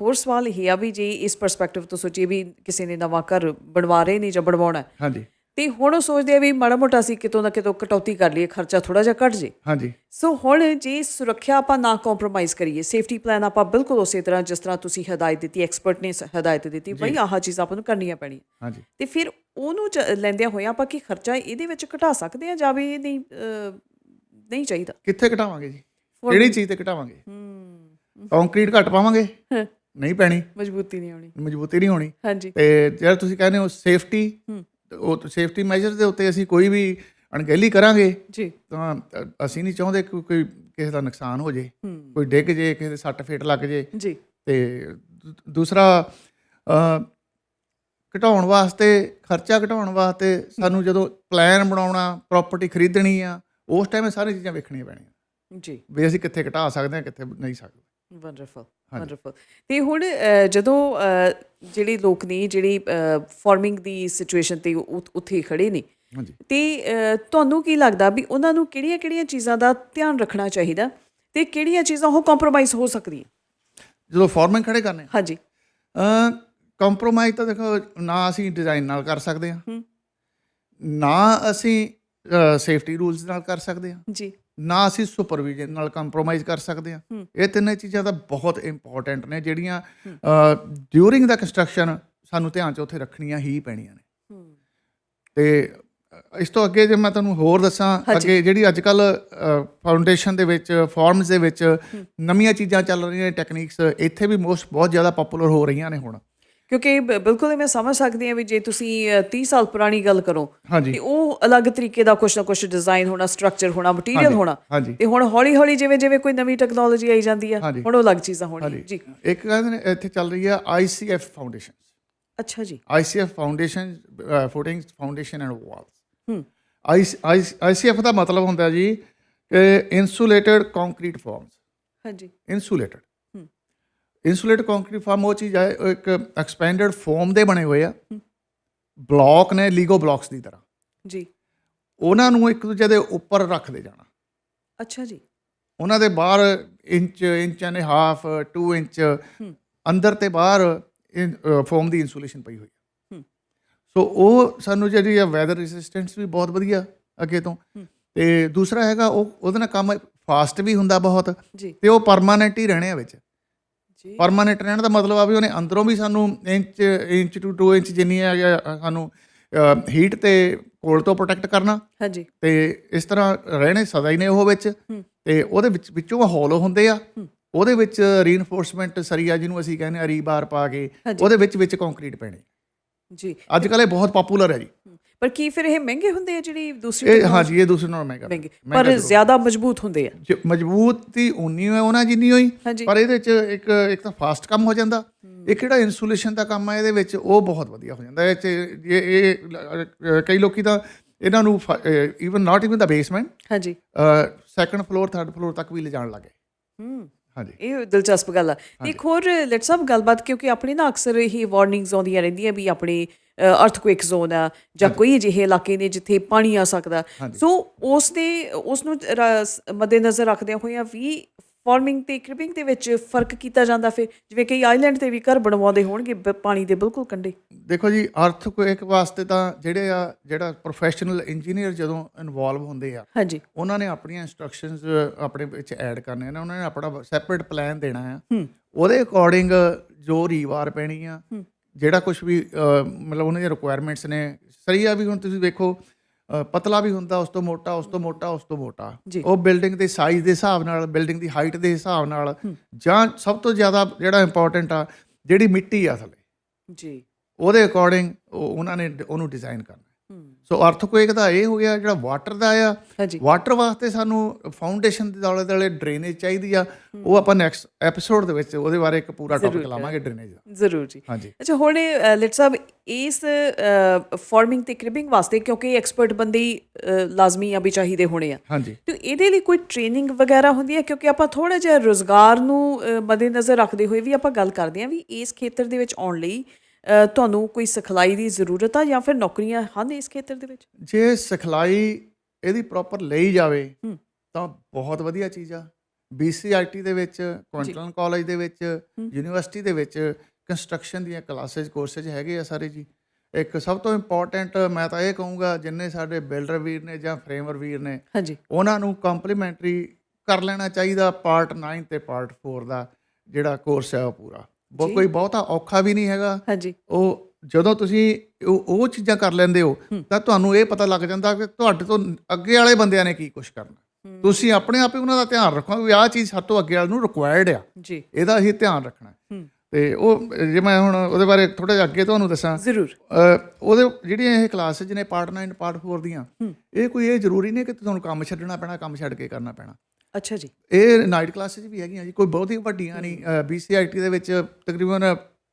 ਹੋਰ ਸਵਾਲ ਇਹ ਆ ਵੀ ਜੇ ਇਸ ਪਰਸਪੈਕਟਿਵ ਤੋਂ ਸੋਚੀਏ ਵੀ ਕਿਸੇ ਨੇ ਨਵਾਂ ਘਰ ਬਣਵਾ ਰਹੇ ਨੇ ਜਾਂ ਬਣਵਾਉਣਾ ਹਾਂਜੀ। ਤੇ ਹੁਣ ਉਹ ਸੋਚਦੇ ਆ ਵੀ ਮਾੜਾ ਮੋਟਾ ਅਸੀਂ ਕਿਤੋਂ ਨਾ ਕਿਤੋਂ ਕਟੌਤੀ ਕਰ ਲਈਏ ਖਰਚਾ ਥੋੜਾ ਜਿਹਾ ਘਟ ਜੇ। ਹਾਂਜੀ। ਸੋ ਹੁਣ ਜੇ ਸੁਰੱਖਿਆ ਆਪਾਂ ਨਾ ਕੰਪਰੋਮਾਈਜ਼ ਕਰੀਏ ਸੇਫਟੀ ਪਲਾਨ ਆਪਾਂ ਬਿਲਕੁਲ ਉਸੇ ਤਰ੍ਹਾਂ ਜਿਸ ਤਰ੍ਹਾਂ ਤੁਸੀਂ ਹਦਾਇਤ ਦਿੱਤੀ ਐਕਸਪਰਟ ਨੇ ਹਦਾਇਤ ਦਿੱਤੀ ਬਈ ਆਹ ਚੀਜ਼ ਆਪਾਂ ਨੂੰ ਕਰਨੀਆਂ ਪੈਣੀਆਂ। ਹਾਂਜੀ। ਤੇ ਫਿਰ ਉਹਨੂੰ ਲੈਂਦਿਆਂ ਹੋਇਆਂ ਆਪਾਂ ਕੀ ਖਰਚਾ ਇਹਦੇ ਵਿੱਚ ਘਟਾ ਸਕਦੇ ਆ ਜਾਂ ਵੀ ਇਹ ਨਹੀਂ ਨਹੀਂ ਚਾਹੀਦਾ? ਕਿੱਥੇ ਘਟਾਵਾਂਗੇ ਜੀ? ਕਿਹੜੀ ਚੀਜ਼ ਤੇ ਘਟਾਵਾਂਗੇ? ਕੰਕਰੀਟ ਘਟ ਪਾਵਾਂਗੇ? ਹਾਂ, ਨਹੀਂ ਪੈਣੀ। ਮਜ਼ਬੂਤੀ ਨਹੀਂ ਆਉਣੀ ਮਜ਼ਬੂਤੀ ਨਹੀਂ ਹੋਣੀ। ਹਾਂਜੀ। ਤੇ ਜਿਹੜਾ ਤੁਸੀਂ ਕਹਿੰਦੇ ਹੋ ਸੇਫਟੀ ਹੂੰ। ਉਹ ਸੇਫਟੀ ਮੈਜਰ ਦੇ ਉੱਤੇ ਅਸੀਂ ਕੋਈ ਵੀ ਅਣਗਹਿਲੀ ਕਰਾਂਗੇ ਜੀ। ਤਾਂ ਅਸੀਂ ਨਹੀਂ ਚਾਹੁੰਦੇ ਕਿ ਕੋਈ ਕਿਸੇ ਦਾ ਨੁਕਸਾਨ ਹੋ ਜੇ ਕੋਈ ਡਿੱਗ ਜੇ ਕਿਸੇ ਦੇ ਸੱਟ ਫੇਟ ਲੱਗ ਜੇ। ਜੀ। ਤੇ ਦੂਸਰਾ ਅ, ਘਟਾਉਣ ਵਾਸਤੇ ਖਰਚਾ ਘਟਾਉਣ ਵਾਸਤੇ ਸਾਨੂੰ ਜਦੋਂ ਪਲਾਨ ਬਣਾਉਣਾ ਪ੍ਰਾਪਰਟੀ ਖਰੀਦਣੀ ਆ ਉਸ ਟਾਈਮ ਇਹ ਸਾਰੀਆਂ ਚੀਜ਼ਾਂ ਵੇਖਣੀਆਂ ਪੈਣੀਆਂ। ਜੀ। ਵੀ ਅਸੀਂ ਕਿੱਥੇ ਘਟਾ ਸਕਦੇ ਹਾਂ ਕਿੱਥੇ ਨਹੀਂ ਸਕਦੇ। ਵੰਡਰਫੁਲ। ਵੰਡਰਫੁਲ ਤੇ ਹੁਣ ਜਦੋਂ ਜਿਹੜੇ ਲੋਕ ਨੇ ਜਿਹੜੀ ਫਾਰਮਿੰਗ ਦੀ ਸਿਚੁਏਸ਼ਨ ਤੇ ਉੱਥੇ ਖੜੇ ਨੇ ਹਾਂਜੀ। ਤੇ ਤੁਹਾਨੂੰ ਕੀ ਲੱਗਦਾ ਵੀ ਉਹਨਾਂ ਨੂੰ ਕਿਹੜੀਆਂ-ਕਿਹੜੀਆਂ ਚੀਜ਼ਾਂ ਦਾ ਧਿਆਨ ਰੱਖਣਾ ਚਾਹੀਦਾ ਤੇ ਕਿਹੜੀਆਂ ਚੀਜ਼ਾਂ ਉਹ ਕੰਪਰੋਮਾਈਜ਼ ਹੋ ਸਕਦੀਆਂ? ਜਦੋਂ ਫਾਰਮਿੰਗ ਖੜੇ ਕਰਨੇ ਹਾਂਜੀ। ਅ ਕੰਪਰੋਮਾਈਜ਼ ਤਾਂ ਦੇਖੋ ਨਾ ਅਸੀਂ ਡਿਜ਼ਾਈਨ ਨਾਲ ਕਰ ਸਕਦੇ ਹੂੰ। ਨਾ ਅਸੀਂ ਸੇਫਟੀ ਰੂਲਸ ਨਾਲ ਕਰ ਸਕਦੇ ਹਾਂ। ਜੀ। ਨਾ ਅਸੀਂ ਸੁਪਰਵਿਜ਼ਨ ਨਾਲ ਕੰਪਰੋਮਾਈਜ਼ ਕਰ ਸਕਦੇ ਹਾਂ। ਇਹ ਤਿੰਨੇ ਚੀਜ਼ਾਂ ਤਾਂ ਬਹੁਤ ਇੰਪੋਰਟੈਂਟ ਨੇ ਜਿਹੜੀਆਂ ਡਿਊਰਿੰਗ ਦਾ ਕੰਸਟਰਕਸ਼ਨ ਸਾਨੂੰ ਧਿਆਨ 'ਚ ਉੱਥੇ ਰੱਖਣੀਆਂ ਹੀ ਪੈਣੀਆਂ ਨੇ। ਤੇ ਇਸ ਤੋਂ ਅੱਗੇ ਜੇ ਮੈਂ ਤੁਹਾਨੂੰ ਹੋਰ ਦੱਸਾਂ। ਅੱਗੇ ਜਿਹੜੀ ਅੱਜ ਕੱਲ ਫਾਊਂਡੇਸ਼ਨ ਦੇ ਵਿੱਚ ਫਾਰਮਸ ਦੇ ਵਿੱਚ ਨਵੀਆਂ ਚੀਜ਼ਾਂ ਚੱਲ ਰਹੀਆਂ ਨੇ ਟੈਕਨੀਕਸ ਇੱਥੇ ਵੀ ਮੋਸਟ ਬਹੁਤ ਜ਼ਿਆਦਾ ਪਪੂਲਰ ਹੋ ਰਹੀਆਂ ਨੇ ਹੁਣ। ਕਿਉਂਕਿ ਬਿਲਕੁਲ ਮੈਂ ਸਮਝ ਸਕਦੀ ਹਾਂ ਵੀ ਜੇ ਤੁਸੀਂ ਅਹ, 30 ਸਾਲ ਪੁਰਾਣੀ ਗੱਲ ਕਰੋ ਤੇ ਉਹ ਅਲੱਗ ਤਰੀਕੇ ਦਾ ਕੁਛ ਨਾ ਕੁਛ ਡਿਜ਼ਾਈਨ ਹੋਣਾ ਸਟਰਕਚਰ ਹੋਣਾ ਮਟੀਰੀਅਲ ਹੋਣਾ ਤੇ ਹੁਣ ਹੌਲੀ ਹੌਲੀ ਜਿਵੇਂ ਜਿਵੇਂ ਕੋਈ ਨਵੀਂ ਟੈਕਨੋਲੋਜੀ ਆਈ ਜਾਂਦੀ ਆ। ਹੁਣ ਉਹ ਅਲੱਗ ਚੀਜ਼ਾਂ ਹਾਂਜੀ। ਜੀ। ਇੱਕ ਨੇ ਇੱਥੇ ਚੱਲ ਰਹੀ ਹੈ ਆਈਸੀਐਫ ਫਾਊਂਡੇਸ਼ਨ ਅੱਛਾ ਜੀ। ICF foundation footing foundation and walls ਹੂੰ। ਆਈਸੀਐਫ ਦਾ ਮਤਲਬ ਹੁੰਦਾ ਜੀ ਕਿ ਇਨਸੂਲੇਟਡ ਕੰਕਰੀਟ ਫਾਰਮਸ ਹਾਂਜੀ। ਇਨਸੂਲੇਟਡ ਹੂੰ। ਇਨਸੂਲੇਟਡ ਕੰਕਰੀਟ ਫਾਰਮ ਉਹ ਚੀਜ਼ ਹੈ ਉਹ ਇੱਕ ਐਕਸਪੈਂਡਡ ਫੋਮ ਦੇ ਬਣੇ ਹੋਏ ਆ। ਬਲੌਕ ਨੇ ਲੀਗੋ ਬਲੌਕਸ ਦੀ ਤਰ੍ਹਾਂ। ਜੀ। ਉਹਨਾਂ ਨੂੰ ਇੱਕ ਦੂਜੇ ਦੇ ਉੱਪਰ ਰੱਖਦੇ ਜਾਣਾ। ਅੱਛਾ ਜੀ। ਉਹਨਾਂ ਦੇ ਬਾਹਰ inch inch and half 2 inch ਅੰਦਰ ਤੇ ਬਾਹਰ ਫੋਮ ਦੀ ਇਨਸੂਲੇਸ਼ਨ ਪਈ ਹੋਈ ਹੈ। ਸੋ ਉਹ ਸਾਨੂੰ ਜਿਹੜੀ ਆ ਵੈਦਰ ਰੈਸਿਸਟੈਂਸ ਵੀ ਬਹੁਤ ਵਧੀਆ ਅੱਗੇ ਤੋਂ। ਤੇ ਦੂਸਰਾ ਹੈਗਾ ਉਹ ਉਹਦੇ ਨਾਲ ਕੰਮ ਫਾਸਟ ਵੀ ਹੁੰਦਾ ਬਹੁਤ। ਜੀ। ਤੇ ਉਹ ਪਰਮਾਨੈਂਟ ਹੀ ਰਹਿਣੇ ਆ ਵਿੱਚ। ਪਰਮਾਨੈਂਟ ਰਹਿਣ ਦਾ ਮਤਲਬ ਆ ਵੀ ਉਹਨੇ ਅੰਦਰੋਂ ਵੀ ਸਾਨੂੰ ਇੰਚ ਇੰਚ ਟੂ 2 ਇੰਚ ਜਿੰਨੀ ਆ ਸਾਨੂੰ ਹੀਟ ਤੇ ਕੋਲ ਤੋਂ ਪ੍ਰੋਟੈਕਟ ਕਰਨਾ। ਹਾਂਜੀ। ਤੇ ਇਸ ਤਰ੍ਹਾਂ ਰਹਿਣੇ ਸਦਾ ਹੀ ਨੇ ਉਹ ਵਿੱਚ। ਤੇ ਉਹਦੇ ਵਿੱਚ ਵਿੱਚੋਂ ਹੋਲੋ ਹੁੰਦੇ ਆ। ਉਹਦੇ ਵਿੱਚ ਰੀਇਨਫੋਰਸਮੈਂਟ ਸਰੀਆ ਜਿਹਨੂੰ ਅਸੀਂ ਕਹਿੰਦੇ ਆ ਰੀਬਾਰ ਪਾ ਕੇ। ਉਹਦੇ ਵਿੱਚ ਵਿੱਚ ਕੰਕਰੀਟ ਪੈਣੇ। ਜੀ। ਅੱਜ ਕੱਲ੍ਹ ਇਹ ਬਹੁਤ ਪਪੂਲਰ ਹੈ ਜੀ। ਪਰ ਕੀ ਫਿਰ ਇਹ ਮਹਿੰਗੇ ਹੁੰਦੇ ਆ ਜਿਹੜੀ ਦੂਸਰੀ ਇਹ? ਹਾਂਜੀ ਇਹ ਦੂਸਰੇ ਨਾਲੋਂ ਮਹਿੰਗਾ। ਪਰ। ਜ਼ਿਆਦਾ ਮਜ਼ਬੂਤ ਹੁੰਦੇ ਆ। ਮਜ਼ਬੂਤੀ ਉਨੀ ਹੈ ਉਹਨਾਂ ਜਿੰਨੀ ਹੋਈ। ਪਰ ਇਹਦੇ ਵਿੱਚ ਇੱਕ ਇੱਕ ਤਾਂ ਫਾਸਟ ਕੰਮ ਹੋ ਜਾਂਦਾ। ਇੱਕ ਜਿਹੜਾ ਇਨਸੂਲੇਸ਼ਨ ਦਾ ਕੰਮ ਹੈ ਇਹਦੇ ਵਿੱਚ ਉਹ ਬਹੁਤ ਵਧੀਆ ਹੋ ਜਾਂਦਾ। ਇਹ 'ਚ ਇਹ ਇਹ ਕਈ ਲੋਕੀ ਤਾਂ ਇਹਨਾਂ ਨੂੰ even not even the basement ਹਾਂਜੀ। ਸੈਕੰਡ ਫਲੋਰ ਥਰਡ ਫਲੋਰ ਤੱਕ ਵੀ ਲਿਜਾਣ ਲੱਗੇ ਹੂੰ। ਹਾਂਜੀ। ਇਹ ਦਿਲਚਸਪ ਗੱਲ ਆ। ਇੱਕ ਹੋਰ ਲੈਟਸ ਸਾਹਿਬ ਗੱਲਬਾਤ ਕਿਉਂਕਿ ਆਪਣੇ ਨਾ ਅਕਸਰ ਇਹ ਵਾਰਨਿੰਗਸ ਆਉਂਦੀਆਂ ਰਹਿੰਦੀਆਂ ਵੀ ਆਪਣੇ ਅਰਥਕੁਇਕ ਜ਼ੋਨ ਆ ਜਾਂ ਕੋਈ ਅਜਿਹੇ ਇਲਾਕੇ ਨੇ ਜਿੱਥੇ ਪਾਣੀ ਆ ਸਕਦਾ। ਸੋ ਉਸ ਦੇ ਉਸ ਨੂੰ ਰ- ਸ- ਮੱਦੇਨਜ਼ਰ ਰੱਖਦਿਆਂ ਹੋਇਆਂ ਵੀ ਫਾਰਮਿੰਗ ਤੇ ਕ੍ਰਿਪਿੰਗ ਦੇ ਵਿੱਚ ਫ਼ਰਕ ਕੀਤਾ ਜਾਂਦਾ ਫਿਰ ਜਿਵੇਂ ਕਈ ਆਈਲੈਂਡ ਤੇ ਵੀ ਘਰ ਬਣਵਾਉਂਦੇ ਹੋਣਗੇ ਪਾਣੀ ਦੇ ਬਿਲਕੁਲ ਕੰਢੇ। ਦੇਖੋ ਜੀ ਅਰਥਕੁਏਕ ਵਾਸਤੇ ਤਾਂ ਜਿਹੜੇ ਆ ਜਿਹੜਾ ਪ੍ਰੋਫੈਸ਼ਨਲ ਇੰਜੀਨੀਅਰ ਜਦੋਂ ਇਨਵੋਲਵ ਹੁੰਦੇ ਆ ਹਾਂਜੀ। ਉਹਨਾਂ ਨੇ ਆਪਣੀਆਂ ਇਨਸਟਰਕਸ਼ਨਸ ਆਪਣੇ ਵਿੱਚ ਐਡ ਕਰਨੇ ਨੇ ਉਹਨਾਂ ਨੇ ਆਪਣਾ ਸੈਪਰੇਟ ਪਲਾਨ ਦੇਣਾ ਆ। ਉਹਦੇ ਅਕੋਰਡਿੰਗ ਜੋ ਰੀਵਾਰ ਪੈਣੀ ਆ। ਜਿਹੜਾ ਕੁਝ ਵੀ ਮਤਲਬ ਉਹਨਾਂ ਦੀਆਂ ਰਿਕੁਆਇਰਮੈਂਟਸ ਨੇ ਸਰੀਆ ਵੀ ਹੁਣ ਤੁਸੀਂ ਵੇਖੋ ਪਤਲਾ ਵੀ ਹੁੰਦਾ ਉਸ ਤੋਂ ਮੋਟਾ ਉਸ ਤੋਂ ਮੋਟਾ ਉਸ ਤੋਂ ਮੋਟਾ। ਉਹ ਬਿਲਡਿੰਗ ਦੇ ਸਾਈਜ਼ ਦੇ ਹਿਸਾਬ ਨਾਲ ਬਿਲਡਿੰਗ ਦੀ ਹਾਈਟ ਦੇ ਹਿਸਾਬ ਨਾਲ ਜਾਂ ਸਭ ਤੋਂ ਜ਼ਿਆਦਾ ਜਿਹੜਾ ਇੰਪੋਰਟੈਂਟ ਆ ਜਿਹੜੀ ਮਿੱਟੀ ਆ ਥੱਲੇ। ਜੀ। ਉਹਦੇ ਅਕੋਰਡਿੰਗ ਉਹਨਾਂ ਨੇ ਉਹਨੂੰ ਡਿਜ਼ਾਈਨ ਕਰਨਾ। ਸੋ ਅਰਥਕੁਏਕ ਦਾ ਇਹ ਹੋ ਗਿਆ ਜਿਹੜਾ ਵਾਟਰ ਦਾ ਆ ਵਾਟਰ ਵਾਸਤੇ ਸਾਨੂੰ ਫਾਊਂਡੇਸ਼ਨ ਦੇ ਦੁਆਲੇ ਦੁਆਲੇ ਡਰੇਨੇਜ ਚਾਹੀਦੀ ਆ। ਉਹ ਆਪਾਂ ਨੈਕਸਟ ਐਪੀਸੋਡ ਦੇ ਵਿੱਚ ਉਹਦੇ ਬਾਰੇ ਇੱਕ ਪੂਰਾ ਟੌਪਿਕ ਲਾਵਾਂਗੇ ਡਰੇਨੇਜ ਦਾ। ਜ਼ਰੂਰ ਜੀ। ਹਾਂਜੀ। ਅੱਛਾ ਹੁਣ ਲੈਟ ਸਾਹਿਬ ਇਸ ਫਾਰਮਿੰਗ ਤੇ ਕ੍ਰਿਪਿੰਗ ਵਾਸਤੇ ਕਿਉਂਕਿ ਐਕਸਪਰਟ ਬੰਦੇ ਲਾਜ਼ਮੀ ਆ ਵੀ ਚਾਹੀਦੇ ਹੋਣੇ ਆ। ਹਾਂਜੀ। ਤੇ ਇਹਦੇ ਲਈ ਕੋਈ ਟ੍ਰੇਨਿੰਗ ਵਗੈਰਾ ਹੁੰਦੀ ਹੈ? ਕਿਉਂਕਿ ਆਪਾਂ ਥੋੜਾ ਜਿਹਾ ਰੋਜ਼ਗਾਰ ਨੂੰ ਅਹ, ਮੱਦੇਨਜ਼ਰ ਰੱਖਦੇ ਹੋਏ ਵੀ ਆਪਾਂ ਗੱਲ ਕਰਦੇ ਹਾਂ ਵੀ ਇਸ ਖੇਤਰ ਦੇ ਵਿੱਚ ਆਉਣ ਲਈ ਤੁਹਾਨੂੰ ਕੋਈ ਸਿਖਲਾਈ ਦੀ ਜ਼ਰੂਰਤ ਆ ਜਾਂ ਫਿਰ ਨੌਕਰੀਆਂ ਹਨ ਇਸ ਖੇਤਰ ਦੇ ਵਿੱਚ? ਜੇ ਸਿਖਲਾਈ ਇਹਦੀ ਪ੍ਰੋਪਰ ਲਈ ਜਾਵੇ। ਤਾਂ ਬਹੁਤ ਵਧੀਆ ਚੀਜ਼ ਆ। BCIT ਦੇ ਵਿੱਚ ਕੁਇੰਟਲਨ ਕਾਲਜ ਦੇ ਵਿੱਚ ਯੂਨੀਵਰਸਿਟੀ ਦੇ ਵਿੱਚ ਕੰਸਟਰਕਸ਼ਨ ਦੀਆਂ ਕਲਾਸਿਸ ਕੋਰਸਸ ਹੈਗੇ ਆ ਸਾਰੇ ਜੀ। ਇੱਕ ਸਭ ਤੋਂ ਇੰਪੋਰਟੈਂਟ ਮੈਂ ਤਾਂ ਇਹ ਕਹੂੰਗਾ ਜਿੰਨੇ ਸਾਡੇ ਬਿਲਡਰ ਵੀਰ ਨੇ ਜਾਂ ਫਰੇਮਰ ਵੀਰ ਨੇ ਹਾਂਜੀ। ਉਹਨਾਂ ਨੂੰ ਕੰਪਲੀਮੈਂਟਰੀ ਕਰ ਲੈਣਾ ਚਾਹੀਦਾ ਪਾਰਟ 9 ਤੇ ਪਾਰਟ 4 ਦਾ ਜਿਹੜਾ ਕੋਰਸ ਹੈ ਉਹ ਪੂਰਾ। ਬਹੁਤ। ਕੋਈ ਬਹੁਤਾ ਔਖਾ ਵੀ ਨਹੀਂ ਹੈਗਾ। ਹਾਂਜੀ। ਉਹ ਜਦੋਂ ਤੁਸੀਂ ਉਹ ਉਹ ਚੀਜ਼ਾਂ ਕਰ ਲੈਂਦੇ ਹੋ ਤਾਂ ਤੁਹਾਨੂੰ ਇਹ ਪਤਾ ਲੱਗ ਜਾਂਦਾ ਕਿ ਤੁਹਾਡੇ ਤੋਂ ਅੱਗੇ ਵਾਲੇ ਬੰਦਿਆਂ ਨੇ ਕੀ ਕੁਝ ਕਰਨਾ। ਤੁਸੀਂ ਆਪਣੇ ਆਪ ਹੀ ਉਹਨਾਂ ਦਾ ਧਿਆਨ ਰੱਖੋ ਵੀ ਆਹ ਚੀਜ਼ ਸਾਡੇ ਤੋਂ ਅੱਗੇ ਵਾਲ ਨੂੰ ਰਿਕੁਆਇਰਡ ਆ। ਜੀ। ਇਹਦਾ ਹੀ ਧਿਆਨ ਰੱਖਣਾ। ਤੇ ਉਹ ਜੇ ਮੈਂ ਹੁਣ ਉਹਦੇ ਬਾਰੇ ਥੋੜਾ ਜਿਹਾ ਅੱਗੇ ਤੁਹਾਨੂੰ ਦੱਸਾਂ। ਜ਼ਰੂਰ। ਉਹਦੇ ਜਿਹੜੀਆਂ ਇਹ ਕਲਾਸਿਸ ਨੇ ਪਾਰਟ 9 ਪਾਰਟ 4 ਦੀਆਂ ਇਹ ਕੋਈ ਇਹ ਜ਼ਰੂਰੀ ਨਹੀਂ ਕਿ ਤੁਹਾਨੂੰ ਕੰਮ ਛੱਡਣਾ ਪੈਣਾ ਕੰਮ ਛੱਡ ਕੇ ਕਰਨਾ ਪੈਣਾ। ਅੱਛਾ ਜੀ। ਇਹ ਨਾਈਟ ਕਲਾਸਿਸ ਵੀ ਹੈਗੀਆਂ ਜੀ ਕੋਈ ਬਹੁਤੀ ਵੱਡੀਆਂ ਨਹੀਂ ਬੀਸੀਆਈਟੀ ਦੇ ਵਿੱਚ ਤਕਰੀਬਨ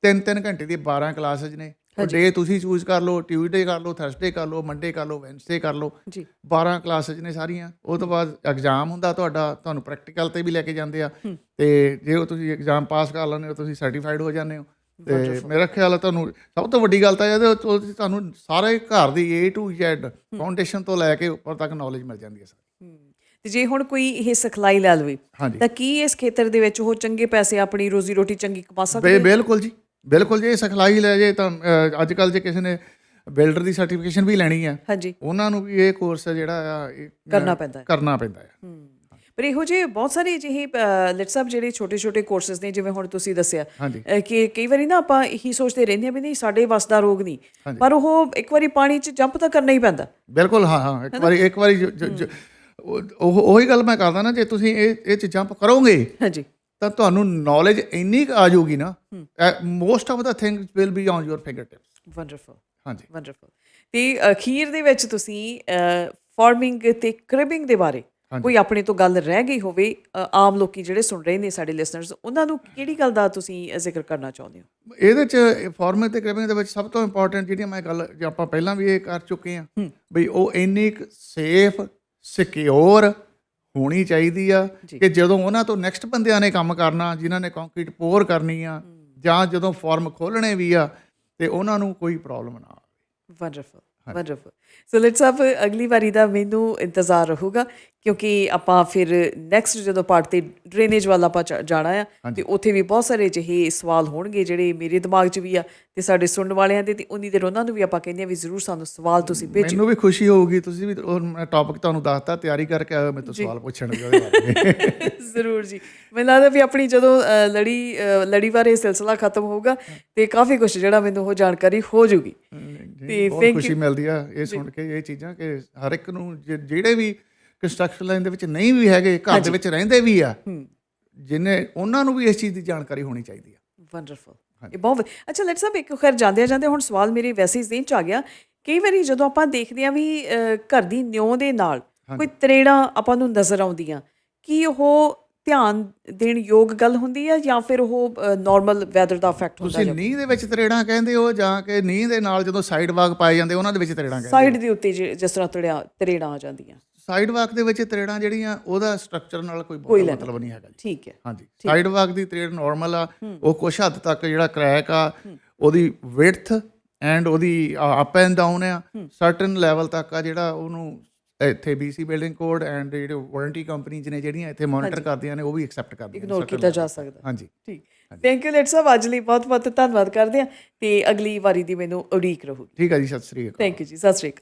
3-3 ਘੰਟੇ ਦੀ 12 ਕਲਾਸਿਸ ਨੇ। ਡੇ ਤੁਸੀਂ ਚੂਜ਼ ਕਰ ਲਓ ਟਿਊਜ਼ਡੇ ਕਰ ਲਓ ਥਰਸਡੇ ਕਰ ਲਓ ਮੰਡੇ ਕਰ ਲਓ ਵੈਨਸਡੇ ਕਰ ਲਓ ਜੀ। 12 ਕਲਾਸਿਸ ਨੇ ਸਾਰੀਆਂ। ਉਹ ਤੋਂ ਬਾਅਦ ਐਗਜ਼ਾਮ ਹੁੰਦਾ ਤੁਹਾਡਾ ਤੁਹਾਨੂੰ ਪ੍ਰੈਕਟੀਕਲ ਤੇ ਵੀ ਲੈ ਕੇ ਜਾਂਦੇ ਆ। ਤੇ ਜੇ ਉਹ ਤੁਸੀਂ ਐਗਜ਼ਾਮ ਪਾਸ ਕਰ ਲੈਂਦੇ ਹੋ ਤੁਸੀਂ ਸਰਟੀਫਾਈਡ ਹੋ ਜਾਂਦੇ ਹੋ। ਤੇ ਮੇਰਾ ਖਿਆਲ ਹੈ ਤੁਹਾਨੂੰ ਸਭ ਤੋਂ ਵੱਡੀ ਗੱਲ ਤਾਂ ਇਹਦੇ ਵਿੱਚ ਤੁਹਾਨੂੰ ਸਾਰੇ ਘਰ ਦੀ A to Z ਫਾਊਂਡੇਸ਼ਨ ਤੋਂ ਲੈ ਕੇ ਉੱਪਰ ਤੱਕ ਨੌਲੇਜ ਮਿਲ ਜਾਂਦੀ ਹੈ ਸਾਰੀ। ਹੂੰ। ਤੇ ਜੇ ਹੁਣ ਕੋਈ ਇਹ ਸਿਖਲਾਈ ਲੈ ਲਵੇ ਤਾਂ ਕੀ ਇਸ ਖੇਤਰ ਦੇ ਵਿੱਚ ਉਹ ਚੰਗੇ ਪੈਸੇ ਆਪਣੀ ਰੋਜ਼ੀ ਰੋਟੀ ਚੰਗੀ ਕਮਾ ਸਕਦੇ ਬਿਲਕੁਲ ਜੀ ਬਿਲਕੁਲ ਜੇ ਸਿਖਲਾਈ ਲੈ ਜੇ ਤਾਂ ਅੱਜ ਕੱਲ ਜੇ ਕਿਸੇ ਨੇ ਬਿਲਡਰ ਦੀ ਸਰਟੀਫਿਕੇਸ਼ਨ ਵੀ ਲੈਣੀ ਆ ਹਾਂਜੀ। ਉਹਨਾਂ ਨੂੰ ਵੀ ਇਹ ਕੋਰਸ ਜਿਹੜਾ ਆ ਕਰਨਾ ਪੈਂਦਾ ਹੈ। ਕਰਨਾ ਪੈਂਦਾ ਹੈ। ਪਰ ਇਹੋ ਜਿਹੇ ਬਹੁਤ ਸਾਰੇ ਜਿਹੇ ਲਿਟ ਸਾਹਿਬ ਜਿਹੜੇ ਛੋਟੇ ਛੋਟੇ ਕੋਰਸਸ ਨੇ ਜਿਵੇਂ ਹੁਣ ਤੁਸੀਂ ਦੱਸਿਆ ਕਿ ਕਈ ਵਾਰੀ ਨਾ ਆਪਾਂ ਇਹੀ ਸੋਚਦੇ ਰਹਿੰਦੇ ਆ ਵੀ ਨਹੀਂ ਸਾਡੇ ਵੱਸ ਦਾ ਰੋਗ ਨਹੀਂ ਪਰ ਉਹ ਇੱਕ ਵਾਰੀ ਪਾਣੀ 'ਚ ਜੰਪ ਤਾਂ ਕਰਨਾ ਹੀ ਪੈਂਦਾ। ਬਿਲਕੁਲ ਹਾਂ ਹਾਂ ਇੱਕ ਵਾਰੀ ਇੱਕ ਵਾਰੀ ਉਹ ਉਹ- ਗੱਲ ਮੈਂ ਕਰਦਾ ਨਾ ਜੇ ਤੁਸੀਂ ਇਹ ਇਹ ਚ ਜੰਪ ਕਰੋਗੇ ਹਾਂਜੀ। ਤਾਂ ਤੁਹਾਨੂੰ ਨੌਲੇਜ ਇੰਨੀ ਕੁ ਆ ਜਾਊਗੀ ਨਾ most of the things will be on your fingertips wonderful ਹਾਂਜੀ। ਵੰਡਰਫੁਲ ਤੇ ਅਖੀਰ ਦੇ ਵਿੱਚ ਤੁਸੀਂ ਫਾਰਮਿੰਗ ਤੇ ਕ੍ਰਿਬਿੰਗ ਦੇ ਬਾਰੇ ਕੋਈ ਆਪਣੇ ਤੋਂ ਗੱਲ ਰਹਿ ਗਈ ਹੋਵੇ ਆਮ ਲੋਕੀ ਜਿਹੜੇ ਸੁਣ ਰਹੇ ਨੇ ਸਾਡੇ ਲਿਸਨਰਸ ਉਹਨਾਂ ਨੂੰ ਕਿਹੜੀ ਗੱਲ ਦਾ ਤੁਸੀਂ ਜ਼ਿਕਰ ਕਰਨਾ ਚਾਹੁੰਦੇ ਹੋ? ਇਹਦੇ ਚ ਫਾਰਮਿੰਗ ਤੇ ਕ੍ਰਿਪਿੰਗ ਦੇ ਵਿੱਚ ਸਭ ਤੋਂ ਇੰਪੋਰਟੈਂਟ ਜਿਹੜੀ ਮੈਂ ਗੱਲ ਜੇ ਆਪਾਂ ਪਹਿਲਾਂ ਵੀ ਇਹ ਕਰ ਚੁੱਕੇ ਹਾਂ ਬਈ ਉਹ ਇੰਨੀ ਸੇਫ ਸਿਕਿਉਰ ਹੋਣੀ ਚਾਹੀਦੀ ਆ ਕਿ ਜਦੋਂ ਉਹਨਾਂ ਤੋਂ ਨੈਕਸਟ ਬੰਦਿਆਂ ਨੇ ਕੰਮ ਕਰਨਾ ਜਿਨ੍ਹਾਂ ਨੇ ਕੰਕਰੀਟ ਪੋਰ ਕਰਨੀ ਆ ਜਾਂ ਜਦੋਂ ਫਾਰਮ ਖੋਲਣੇ ਵੀ ਆ ਤੇ ਉਹਨਾਂ ਨੂੰ ਕੋਈ ਪ੍ਰੋਬਲਮ ਨਾ ਆਵੇ। Wonderful wonderful so let's up ਅਗਲੀ ਵਾਰੀ ਦਾ ਮੈਨੂੰ ਇੰਤਜ਼ਾਰ ਰਹੂਗਾ ਕਿਉਂਕਿ ਆਪਾਂ ਫਿਰ ਨੈਕਸਟ ਜਦੋਂ ਪਾਰਟ ਤੇ ਡਰੇਨੇਜ ਵਾਲਾ ਆਪਾਂ ਜਾਣਾ ਆ ਤੇ ਉੱਥੇ ਵੀ ਬਹੁਤ ਸਾਰੇ ਜਿਹੇ ਸਵਾਲ ਹੋਣਗੇ ਜਿਹੜੇ ਮੇਰੇ ਦਿਮਾਗ 'ਚ ਵੀ ਆ ਤੇ ਸਾਡੇ ਸੁਣਨ ਵਾਲਿਆਂ ਦੇ ਤੇ ਉਨੀ ਦੇਰ ਉਹਨਾਂ ਨੂੰ ਵੀ ਆਪਾਂ ਕਹਿੰਦੇ ਆ ਵੀ ਜ਼ਰੂਰ ਸਾਨੂੰ ਸਵਾਲ ਤੁਸੀਂ ਭੇਜੋ। ਮੈਨੂੰ ਵੀ ਖੁਸ਼ੀ ਹੋਊਗੀ ਤੁਸੀਂ ਵੀ ਉਹ ਮੈਂ ਟੌਪਿਕ ਤੁਹਾਨੂੰ ਦੱਸਤਾ ਤਿਆਰੀ ਕਰਕੇ ਆਇਓ ਮੇਰੇ ਤੋਂ ਸਵਾਲ ਪੁੱਛਣ ਦੀ ਉਹਦੇ ਬਾਰੇ। ਜ਼ਰੂਰ ਜੀ। ਮੈਨੂੰ ਲੱਗਦਾ ਵੀ ਆਪਣੀ ਜਦੋਂ ਲੜੀ ਲੜੀ ਬਾਰੇ ਸਿਲਸਿਲਾ ਖਤਮ ਹੋਊਗਾ ਤੇ ਕਾਫੀ ਕੁਝ ਜਿਹੜਾ ਮੈਨੂੰ ਉਹ ਜਾਣਕਾਰੀ ਹੋ ਜੂਗੀ। ਤੇ ਬਹੁਤ ਖੁਸ਼ੀ ਮਿਲਦੀ ਆ ਇਹ ਸੁਣ ਕੇ ਇਹ ਚੀਜ਼ਾਂ ਕਿ ਹਰ ਇੱਕ ਨੂੰ ਜਿਹੜੇ ਵੀ ਕੰਸਟਰਕਸ਼ਨ ਲਾਈਨ ਦੇ ਵਿੱਚ ਨਹੀਂ ਵੀ ਹੈਗੇ ਘਰ ਦੇ ਵਿੱਚ ਰਹਿੰਦੇ ਵੀ ਆ ਜਿਨੇ ਉਹਨਾਂ ਨੂੰ ਵੀ ਇਸ ਚੀਜ਼ ਦੀ ਜਾਣਕਾਰੀ ਹੋਣੀ ਚਾਹੀਦੀ ਆ। ਵੰਡਰਫੁਲ ਇਹ ਬਹੁਤ ਅੱਛਾ ਲੈਟਸ ਅਪ ਇੱਕ ਖੈਰ ਜਾਂਦੇ ਜਾਂਦੇ ਹੁਣ ਸਵਾਲ ਮੇਰੇ ਵੈਸੇ ਹੀ ਜ਼ਿਹਨ ਚ ਆ ਗਿਆ। ਕਈ ਵਾਰੀ ਜਦੋਂ ਆਪਾਂ ਦੇਖਦੇ ਆ ਵੀ ਘਰ ਦੀ ਨਿਉ ਦੇ ਨਾਲ ਕੋਈ ਤਰੇੜਾਂ ਆਪਾਂ ਨੂੰ ਨਜ਼ਰ ਆਉਂਦੀਆਂ ਕੀ ਉਹ ਧਿਆਨ ਦੇਣ ਯੋਗ ਗੱਲ ਹੁੰਦੀ ਹੈ ਜਾਂ ਫਿਰ ਉਹ ਨਾਰਮਲ ਵੈਦਰ ਦਾ ਇਫੈਕਟ ਹੁੰਦਾ ਤੁਸੀਂ ਨੀਂਹ ਦੇ ਵਿੱਚ ਤਰੇੜਾਂ ਕਹਿੰਦੇ ਹੋ ਜਾਂ ਕਿ ਨੀਂਹ ਦੇ ਨਾਲ ਜਦੋਂ ਸਾਈਡ ਵਾਕ ਪਾਏ ਜਾਂਦੇ ਉਹਨਾਂ ਦੇ ਵਿੱਚ ਤਰੇੜਾਂ ਕਹਿੰਦੇ ਸਾਈਡ ਦੇ ਉੱਤੇ ਜਿਸ ਤਰ੍ਹਾਂ ਤਰੇੜਾਂ ਆ ਜਾਂਦੀਆਂ। ਸਾਈਡ ਵਾਕ ਦੇ ਵਿੱਚ ਤਰੇੜਾਂ ਜਿਹੜੀਆਂ ਉਹਦਾ ਸਟਰਕਚਰ ਨਾਲ ਕੋਈ ਬਹੁਤ ਮਤਲਬ ਨਹੀਂ ਹੈਗਾ ਜੀ। ਠੀਕ ਹੈ ਹਾਂਜੀ। ਸਾਈਡ ਵਾਕ ਦੀ ਤਰੇੜ ਨਾਰਮਲ ਆ ਉਹ ਕੁਛ ਹੱਦ ਤੱਕ ਜਿਹੜਾ ਕ੍ਰੈਕ ਆ ਉਹਦੀ ਵਿਡਥ ਐਂਡ ਉਹਦੀ ਅਪ ਐਂਡ ਡਾਊਨ ਆ ਸਰਟਨ ਲੈਵਲ ਤੱਕ ਆ ਜਿਹੜਾ ਉਹਨੂੰ ਇੱਥੇ BC ਬਿਲਡਿੰਗ ਕੋਡ ਐਂਡ ਜਿਹੜੇ ਵਾਰੰਟੀ ਕੰਪਨੀਆਂ ਨੇ ਜਿਹੜੀਆਂ ਇੱਥੇ ਮੋਨੀਟਰ ਕਰਦੀਆਂ ਨੇ ਉਹ ਵੀ ਐਕਸੈਪਟ ਕਰਦੀਆਂ ਨੇ ਇਗਨੋਰ ਕੀਤਾ ਜਾ। ਸਕਦਾ। ਹਾਂਜੀ। ਠੀਕ। ਥੈਂਕ ਯੂ ਲੈਟਸ ਅਪ ਅੱਜ ਲਈ ਬਹੁਤ ਬਹੁਤ ਧੰਨਵਾਦ ਕਰਦੇ ਹਾਂ ਤੇ ਅਗਲੀ ਵਾਰੀ ਦੀ ਮੈਨੂੰ ਉਡੀਕ ਰਹੂਗੀ। ਠੀਕ ਹੈ ਜੀ ਸਤਿ ਸ੍ਰੀ ਅਕਾਲ। ਥੈਂਕ ਯੂ ਜੀ ਸਤਿ ਸ਼੍ਰੀ ਅਕਾਲ।